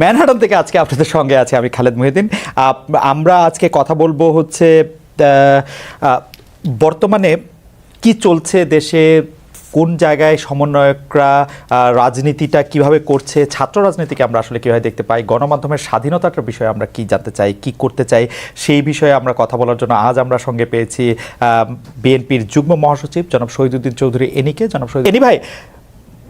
Manhattan থেকে আজকে আপনাদের সঙ্গে আছে আমি খালেদ মহিউদ্দিন। আমরা আজকে কথা বলব হচ্ছে বর্তমানে কি চলছে দেশে, কোন জায়গায় সমন্বয়করা রাজনীতিটা কীভাবে করছে, ছাত্র রাজনীতিকে আমরা আসলে কীভাবে দেখতে পাই, গণমাধ্যমের স্বাধীনতাটার বিষয়ে আমরা কি জানতে চাই, কি করতে চাই, সেই বিষয়ে আমরা কথা বলার জন্য আজ আমরা সঙ্গে পেয়েছি বিএনপির যুগ্ম মহাসচিব জনাব শহীদুদ্দিন চৌধুরী এনিকে। জনাব শহীদ এনি ভাই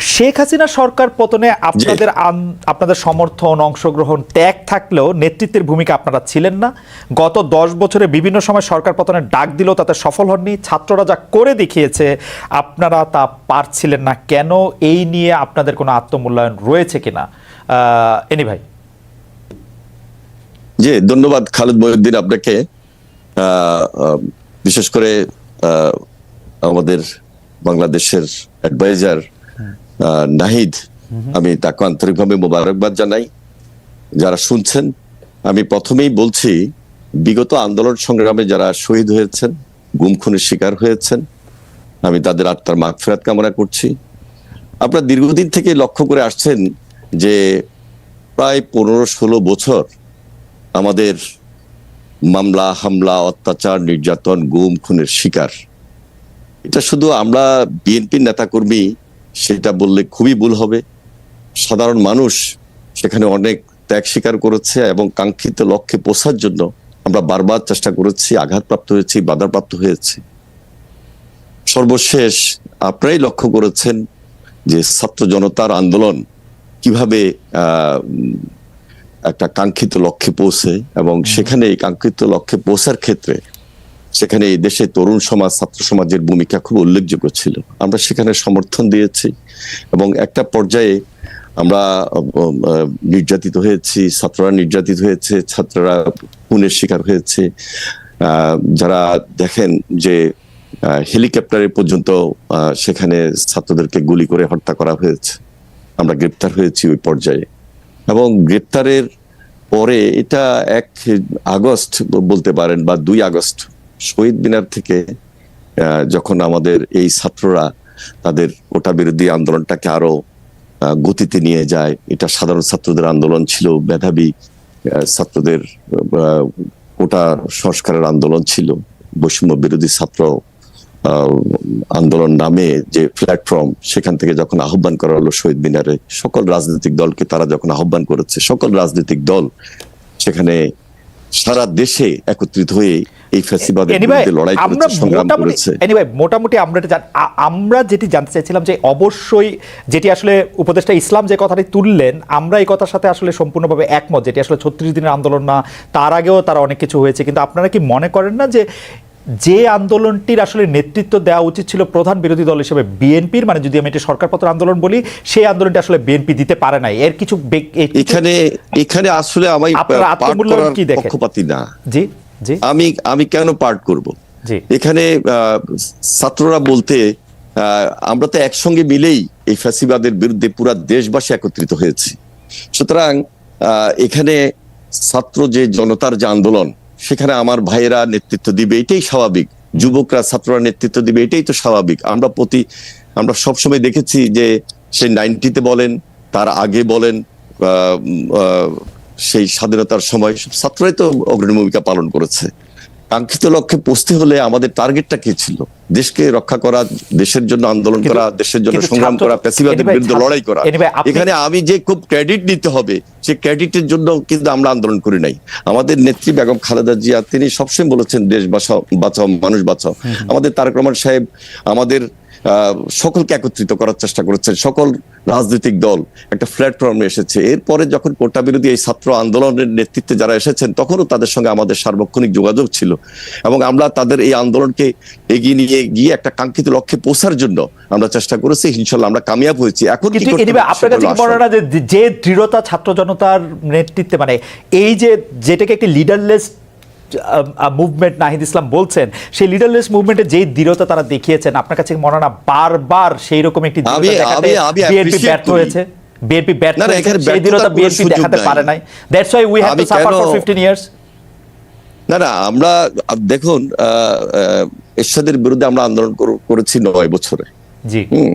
শেখ হাসিনা সরকার পতনে আপনাদের আপনাদের সমর্থন অংশগ্রহণ ত্যাগ থাকলেও নেতৃত্বের ভূমিকা আপনারা ছিলেন না। গত দশ বছরে বিভিন্ন সময় সরকার পতনের ডাক দিলেও তাতে সফল হননি। ছাত্ররা যা করে দেখিয়েছে আপনারা তা পারছিলেন না। কেন এই নিয়ে আপনাদের কোনো আত্মমূল্যায়ন রয়েছে কিনা? আহ, এনি ভাই জি ধন্যবাদ খালেদ মহিউদ্দিন আপনাকে। বিশেষ করে আমাদের বাংলাদেশের অ্যাডভাইজার নাহিদ আমি তাকে আন্তরিকভাবে মোবারকবাদ জানাই। যারা শুনছেন আমি প্রথমেই বলছি বিগত আন্দোলন সংগ্রামে যারা শহীদ হয়েছেন গুম খুনের শিকার হয়েছেন আমি তাদের আত্মার মাগফিরাত কামনা করছি। আপনারা দীর্ঘদিন থেকে লক্ষ্য করে আসছেন যে প্রায় পনেরো ষোলো বছর আমাদের মামলা হামলা অত্যাচার নির্যাতন গুম খুনের শিকার। এটা শুধু আমরা বিএনপির নেতাকর্মী সেটা বললে খুবই ভুল হবে। সাধারণ মানুষ সেখানে অনেক ত্যাগ স্বীকার করেছে এবং কাঙ্ক্ষিত লক্ষ্যে পৌঁছার জন্য আমরা বারবার চেষ্টা করেছি আঘাতপ্রাপ্ত হয়েছি বাধাপ্রাপ্ত হয়েছি। সর্বশেষ আপনারাই লক্ষ্য করেছেন যে ছাত্র জনতার আন্দোলন কীভাবে একটা কাঙ্ক্ষিত লক্ষ্যে পৌঁছে এবং সেখানে এই কাঙ্ক্ষিত লক্ষ্যে পৌঁছার ক্ষেত্রে সেখানে এই দেশে তরুণ সমাজ, ছাত্র সমাজের ভূমিকা খুব উল্লেখযোগ্য ছিল। আমরা সেখানে সমর্থন দিয়েছি এবং একটা পর্যায়ে আমরা নির্যাতিত হয়েছি, ছাত্ররা নির্যাতিত হয়েছে, ছাত্ররা খুনের শিকার হয়েছে। যারা দেখেন যে হেলিকপ্টারে পর্যন্ত সেখানে ছাত্রদেরকে গুলি করে হত্যা করা হয়েছে। আমরা গ্রেপ্তার হয়েছি ওই পর্যায়ে। এবং গ্রেপ্তারের পরে এটা এক আগস্ট বলতে পারেন বা দুই আগস্ট শহীদ মিনার থেকে যখন আমাদের এই ছাত্ররা তাদের ওটা বিরোধী আন্দোলনটাকে আরও গতিতে নিয়ে যায়, এটা সাধারণ ছাত্রদের আন্দোলন ছিল, মেধাবী ছাত্রদের ওটা সংস্কারের আন্দোলন ছিল, বৈষম্য বিরোধী ছাত্র আন্দোলন নামে যে প্ল্যাটফর্ম সেখান থেকে যখন আহ্বান করা হলো শহীদ মিনারে, সকল রাজনৈতিক দলকে তারা যখন আহ্বান করেছে, সকল রাজনৈতিক দল সেখানে সারা দেশে একত্রিত হয়ে এই ফ্যাসিবাদের বিরুদ্ধে লড়াই করেছে সংগ্রাম করেছে। anyway, মোটামুটি আমরা এটা আমরা যেটি জানতে চাইছিলাম যে অবশ্যই যেটি আসলে উপদেষ্টা ইসলাম যে কথাটি তুললেন আমরা এই কথার সাথে আসলে সম্পূর্ণভাবে একমত যেটি আসলে ছত্রিশ দিনের আন্দোলন না তার আগেও তার অনেক কিছু হয়েছে। কিন্তু আপনারা কি মনে করেন না যে যে আন্দোলনটির আসলে নেতৃত্ব দেওয়া উচিত ছিল প্রধান বিরোধী দল হিসেবে বিএনপির? মানে যদি আমি এটি সরকারপত্র আন্দোলন বলি সেই আন্দোলনটি আসলে বিএনপি দিতে পারে নাই। এর কিছু এখানে এখানে আসলে আমি কি দেখেন? পক্ষপাতি না। জি। আমি আমি কেন পাঠ করব? এখানে ছাত্ররা বলতে আমরা তো একসঙ্গে মিলেই এই ফ্যাসিবাদের বিরুদ্ধে পুরা দেশবাসী একত্রিত হয়েছি। সুতরাং এখানে ছাত্র যে জনতার যে আন্দোলন সেখানে আমার ভাইয়েরা নেতৃত্ব দিবে এটাই স্বাভাবিক। যুবকরা ছাত্ররা নেতৃত্ব দিবে এটাই তো স্বাভাবিক। আমরা প্রতি আমরা সবসময় দেখেছি যে সে নাইনটিতে বলেন তার আগে বলেন আহ, আহ, সেই স্বাধীনতার সময় সব ছাত্ররাই তো অগ্রণী ভূমিকা পালন করেছে। কাঙ্ক্ষিত লক্ষ্যে পৌঁছতে হলে আমাদের টার্গেটটা কি ছিল? দেশকে রক্ষা করা দেশের জন্য আন্দোলন করা দেশের জন্য সংগ্রাম করা প্যাসিবাদের বিরুদ্ধে লড়াই করা। এখানে আমি যে খুব ক্রেডিট নিতে হবে সে ক্রেডিটের জন্য কিন্তু আমরা আন্দোলন করি নাই। আমাদের নেত্রী বেগম খালেদা জিয়া তিনি সবসময় বলেছেন দেশ বাঁচাও বাঁচাও মানুষ বাঁচাও। আমাদের তারেক রহমান সাহেব আমাদের সকলকে একত্রিত করার চেষ্টা করেছেন। সকল রাজনৈতিক দল একটা প্ল্যাটফর্মে এসেছে। এরপরে যখন কোটা বিরোধী এই ছাত্র আন্দোলনের নেতৃত্বে যারা এসেছেন তখনও তাদের সঙ্গে আমাদের সার্বক্ষণিক যোগাযোগ ছিল। এবং আমরা তাদের এই আন্দোলনকে এগিয়ে নিয়ে গিয়ে একটা কাঙ্ক্ষিত লক্ষ্যে পৌঁছার জন্য আমরা চেষ্টা করেছি। ইনশাল্লাহ আমরা কামিয়াব হয়েছি। এখন আপনার কাছে যে দৃঢ়তা ছাত্র জনতার নেতৃত্বে মানে এই যে যেটাকে একটি লিডারলেস মুভমেন্ট নাহিদ ইসলাম বলছেন সেই লিডারলেস মুভমেন্টে যেই দৃঢ়তা তারা দেখিয়েছেন আপনার কাছে মনে হয় না বারবার সেই রকম একটি বিএনপি ব্যর্থ হয়েছে? বিএনপি ব্যর্থ হয়েছে সেই দৃঢ়তা বিএনপি দেখাতে পারে নাই। That's why we have to suffer for কেন- 15 ইয়ার্স না না আমরা দেখুন এরশাদের বিরুদ্ধে আমরা আন্দোলন করেছি নয় বছরে। জি। হুম।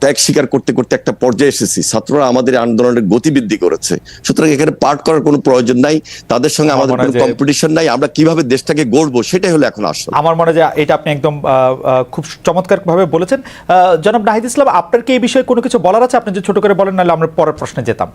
ত্যাগ স্বীকার করতে করতে একটা পর্যায়ে এসেছি। ছাত্ররা আমাদের আন্দোলনের গতিবৃদ্ধি করেছে। সুতরাং এখানে পার্ট করার কোনো প্রয়োজন নাই। তাদের সঙ্গে আমাদের কোনো কম্পিটিশন নাই। আমরা কীভাবে দেশটাকে গড়বো সেটাই হলো এখন আসল। আমার মনে হয় এটা আপনি একদম খুব চমৎকারভাবে বলেছেন। আহ, জনাব নাহিদ ইসলাম আপনার কি এই বিষয়ে কোনো কিছু বলার আছে? আপনি যে ছোট করে বলেন নাহলে আমরা পরের প্রশ্নে যেতাম।